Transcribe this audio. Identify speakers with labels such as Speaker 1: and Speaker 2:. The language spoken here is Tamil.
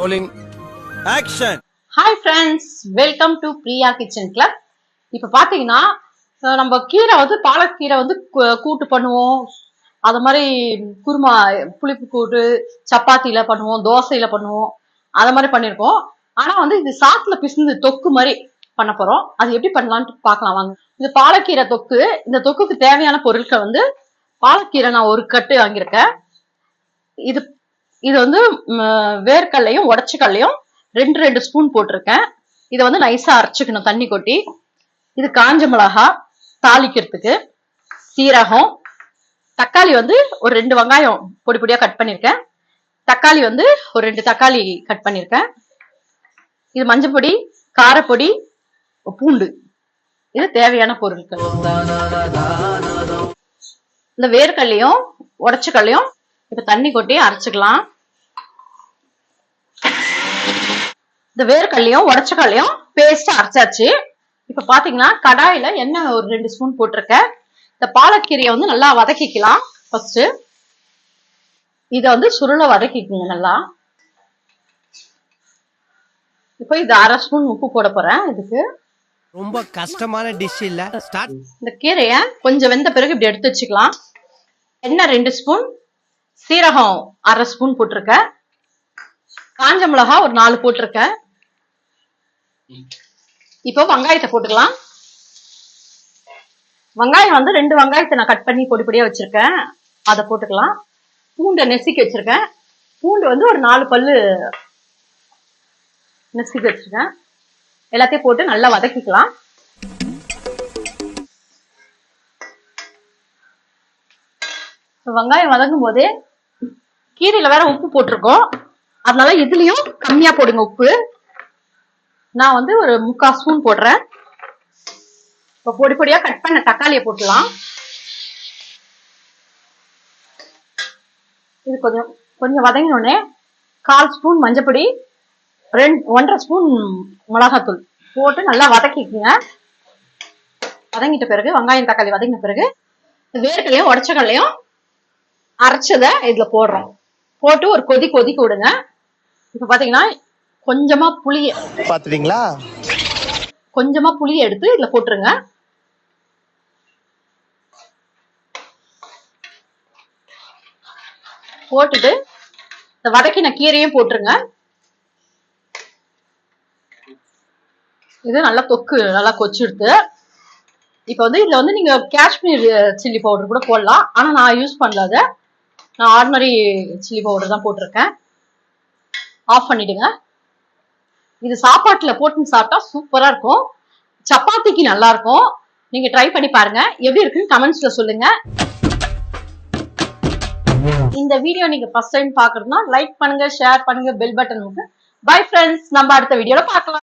Speaker 1: Rolling action
Speaker 2: hi friends welcome to Priya kitchen club இப்போ பார்த்தீங்கன்னா நம்ம கீரை வந்து பாலக்கீரை வந்து கூட்டு பண்ணுவோம். அது மாதிரி குருமா புளிப்பு கூட்டு சப்பாத்தியில பண்ணுவோம் தோசையில பண்ணுவோம். அது மாதிரி பண்ணியிருக்கோம் ஆனா வந்து இது சாத்துல பிசுந்து தொக்கு மாதிரி பண்ண போறோம். அது எப்படி பண்ணலான்ட்டு பார்க்கலாம் வாங்க. இது பாலக்கீரை தொக்கு. இந்த தொக்குக்கு தேவையான பொருட்கள் வந்து பாலக்கீரை நான் ஒரு கட்டு வாங்கியிருக்கேன். இது இது வந்து வேர்க்கல்லையும் உடச்சிக்கல்லையும் ரெண்டு ரெண்டு ஸ்பூன் போட்டிருக்கேன். இதை வந்து நைஸா அரைச்சிக்கணும் தண்ணி கொட்டி. இது காஞ்ச மிளகா தாளிக்கிறதுக்கு. சீரகம். தக்காளி வந்து ஒரு ரெண்டு வெங்காயம் பொடி பொடியா கட் பண்ணியிருக்கேன் தக்காளி வந்து ஒரு ரெண்டு தக்காளி கட் பண்ணியிருக்கேன் இது மஞ்சப்பொடி காரப்பொடி பூண்டு. இது தேவையான பொருட்கள். இந்த வேர்க்கடலையும் உடச்சக்கல்லையும் இப்ப தண்ணி கொட்டி அரைச்சுக்கலாம். இந்த வேர்க்கடலையும் உடச்சக்கல்லையும் பேஸ்ட் அரைச்சாச்சு. இப்ப பாத்தீங்கன்னா கடாயில எண்ணெய் ஒரு ரெண்டு ஸ்பூன் போட்டிருக்கேன் இந்த பாலக்கீரையை வந்து நல்லா வதக்கிக்கலாம். ஃபர்ஸ்ட் இத வந்து சுருள வதக்கிக்குங்க நல்லா. இப்போ இது அரை ஸ்பூன் உப்பு போட போறேன் இதுக்கு.
Speaker 1: ரொம்ப கஷ்டமான டிஷ் இல்ல.
Speaker 2: இந்த கீரைய கொஞ்சம் வெந்த பிறகு இப்படி எடுத்து வச்சுக்கலாம். எண்ணெய் ரெண்டு ஸ்பூன் சீரகம் அரை ஸ்பூன் போட்டிருக்கேன் காஞ்ச மிளகா ஒரு நாலு போட்டிருக்கேன் இப்போ வெங்காயத்தை போட்டுக்கலாம். வெங்காயம் வந்து ரெண்டு வெங்காயத்தை நான் கட் பண்ணி பொடி பொடியா வச்சிருக்கேன். அதை போட்டுக்கலாம். பூண்டை நெசுக்கி வச்சிருக்கேன். பூண்டு வந்து ஒரு நாலு பல்லு நெசிக்க வச்சிருக்கேன். எல்லாத்தையும் போட்டு நல்லா வதக்கிக்கலாம். வெங்காயம் வதங்கும் போதே கீரையில வேற உப்பு போட்டிருக்கோம். அதனால இதுலயும் கம்மியா போடுங்க உப்பு. நான் வந்து ஒரு முக்கால் ஸ்பூன் போடுறேன். இப்ப பொடி பொடியா கட் பண்ண தக்காளியை போட்டுலாம் இது கொஞ்சம் கொஞ்சம் வதங்கினோடனே கால் ஸ்பூன் மஞ்சப்பொடி ரெண்டு ஒன்றரை ஸ்பூன் மிளகாத்தூள் போட்டு நல்லா வதக்கிக்குங்க. வதங்கிட்ட பிறகு வெங்காயம் தக்காளி வதங்கின பிறகு வேர்க்கடலையும் உடச்சக்கடலையும் அரைச்சதை இதுல போடுறோம். போட்டு ஒரு கொதி கொதிக்க விடுங்க. இப்ப பாத்தீங்கன்னா கொஞ்சமா புளிய
Speaker 3: பாத்துட்டீங்களா?
Speaker 2: கொஞ்சமா புளிய எடுத்து இதுல போட்டுருங்க. போட்டுட்டு இந்த வதக்கின கீரையும் போட்டுருங்க. இது நல்லா தொக்கு நல்லா கொச்சிடுது இப்போ வந்து இதுல வந்து நீங்க காஷ்மீர் சில்லி பவுடர் கூட போடலாம். ஆனா நான் யூஸ் பண்ணல அதை நான் ஆர்டினரி சில்லி பவுடர் தான் போட்டிருக்கேன். ஆஃப் பண்ணிடுங்க. இது சாப்பாட்டில் போட்டு சாப்பிட்டா சூப்பராக இருக்கும். சப்பாத்திக்கு நல்லா இருக்கும். நீங்க ட்ரை பண்ணி பாருங்க. எப்படி இருக்குன்னு கமெண்ட்ஸ்ல சொல்லுங்க. இந்த வீடியோ நீங்க ஃபர்ஸ்ட் டைம் பாக்குறதுனா லைக் பண்ணுங்க ஷேர் பண்ணுங்க பெல் பட்டன் பை ஃப்ரெண்ட்ஸ் நம்ம அடுத்த வீடியோல பார்க்கலாம்.